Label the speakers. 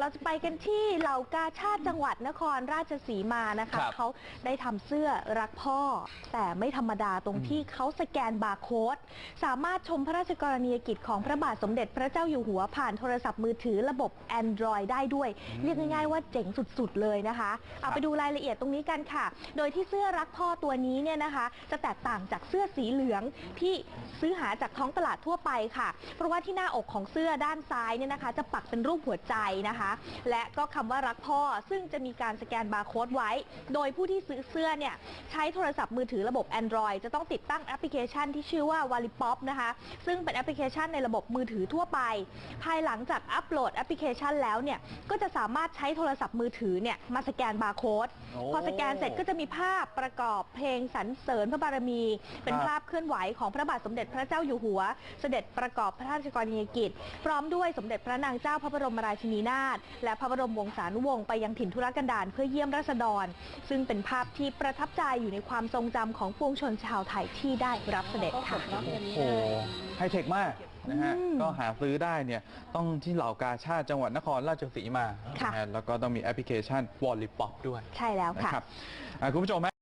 Speaker 1: เราจะไปกันที่เหล่ากาชาติจังหวัดนครราชสีมานะคะ
Speaker 2: ครับ
Speaker 1: เขาได้ทำเสื้อรักพ่อ แต่ไม่ธรรมดาตรงที่เขาสแกนบาร์โค้ดสามารถชมพระราชกรณียกิจของพระบาทสมเด็จพระเจ้าอยู่หัวผ่านโทรศัพท์มือถือระบบ Android ได้ด้วย เรียกง่ายๆว่าเจ๋งสุดๆเลยนะคะ เอาไปดูรายละเอียดตรงนี้กันค่ะ โดยที่เสื้อรักพ่อตัวนี้เนี่ยนะคะ จะแตกต่างจากเสื้อสีเหลืองที่ซื้อหาจากท้องตลาดทั่วไปค่ะ เพราะว่าที่หน้าอกของเสื้อด้านซ้ายเนี่ยนะคะ จะปักเป็นรูปหัวใจนะคะและก็คำว่ารักพ่อซึ่งจะมีการสแกนบาร์โค้ดไว้ โดยผู้ที่ซื้อเสื้อเนี่ยใช้โทรศัพท์มือถือระบบ Android จะต้องติดตั้งแอปพลิเคชันที่ชื่อว่า w a l i p o p นะคะซึ่งเป็นแอปพลิเคชันในระบบมือถือทั่วไป ภายหลังจากอัปโหลดแอปพลิเคชันแล้วเนี่ยก็จะสามารถใช้โทรศัพท์มือถือเนี่ยมาสแกนบาร์โค้ด
Speaker 2: โอ้
Speaker 1: พอสแกนเสร็จก็จะมีภาพประกอบเพลงสรรเสริญพระบารมี เป็น
Speaker 2: ครับ
Speaker 1: ภาพเคลื่อนไหวของพระบาทสมเด็จพระเจ้าอยู่หัว เสด็จประกอบพระราชกรณียกิจ พร้อมด้วยสมเด็จพระนางเจ้าพระบรมราชินีนาถและพระบรมวงศานุวงศ์ไปยังถิ่นธุรกันดารเพื่อเยี่ยมราษฎร ซึ่งเป็นภาพที่ประทับใจอยู่ในความทรงจำของปวงชนชาวไทยที่ได้รับเสด็จค่ะ
Speaker 2: โอ้โหไฮเทคมากนะฮะ
Speaker 1: อืม
Speaker 2: ก็หาซื้อได้เนี่ยต้องที่เหล่ากาชาติจังหวัดนครราชสีมา
Speaker 1: ค่ะ
Speaker 2: นะฮะแล้วก็ต้องมีแอปพลิเคชัน w a l l y Pop ด้วย
Speaker 1: ใช่แล้ว
Speaker 2: นะ
Speaker 1: ค่ะ
Speaker 2: ครับอะคุณผู้ชมฮะ